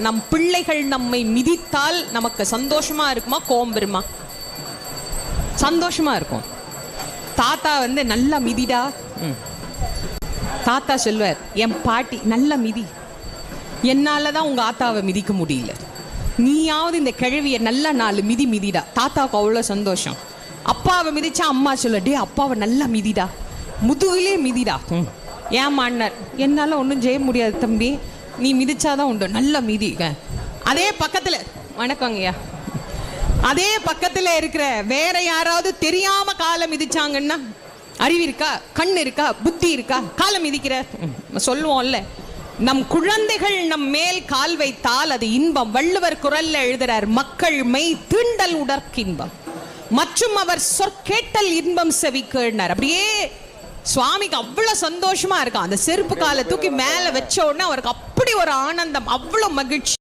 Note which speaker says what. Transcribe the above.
Speaker 1: நம் பிள்ளைகள் நம்மை மிதித்தால் நமக்கு சந்தோஷமா இருக்குமா? கோவம் வருமா? சந்தோஷமா இருக்கும். தாத்தா வந்து நல்லா மிதிடா. தாத்தா சொல்வார் என் பாட்டி நல்ல மிதி. என்னால தான் உங்க ஆத்தாவை மிதிக்க முடியல. நீயாவது இந்த கிழவிய நல்ல நாலு மிதி மிதிடா. தாத்தாவுக்கு அவ்வளோ சந்தோஷம். அப்பாவை மிதிச்சா அம்மா சொல்ல டே அப்பாவை நல்லா மிதிடா. முதுகிலே மிதிடா. ம். ஏமாண்ணர் என்னால ஒன்றும் செய்ய முடியாது தம்பி. நீ மிதிச்சாதான் உண்டு. நல்ல மிதி. அதே பக்கத்துல வணக்கங்கய்யா அதே பக்கத்துல இருக்கிற வேற யாராவது தெரியாம காலை மிதிச்சாங்கன்னா அறிவு இருக்கா? கண் இருக்கா? புத்தி இருக்கா? காலம் மிதிக்கிற? சொல்லுவோம்ல. நம் குழந்தைகள் நம் மேல் கால் வைத்தால் அது இன்பம். வள்ளுவர் குரல்ல எழுதுறார் மக்கள் மெய் தீண்டல் உடற்கின்பம். மற்றும் அவர் சொற்கேட்டல் இன்பம் செவிக்கேனார் அப்படியே சுவாமிக்கு அவ்வளவு சந்தோஷமா இருக்கும் அந்த செருப்பு காலை தூக்கி மேல வச்ச உடனே அவருக்கு அப்படி ஒரு ஆனந்தம் அவ்வளோ மகிழ்ச்சி.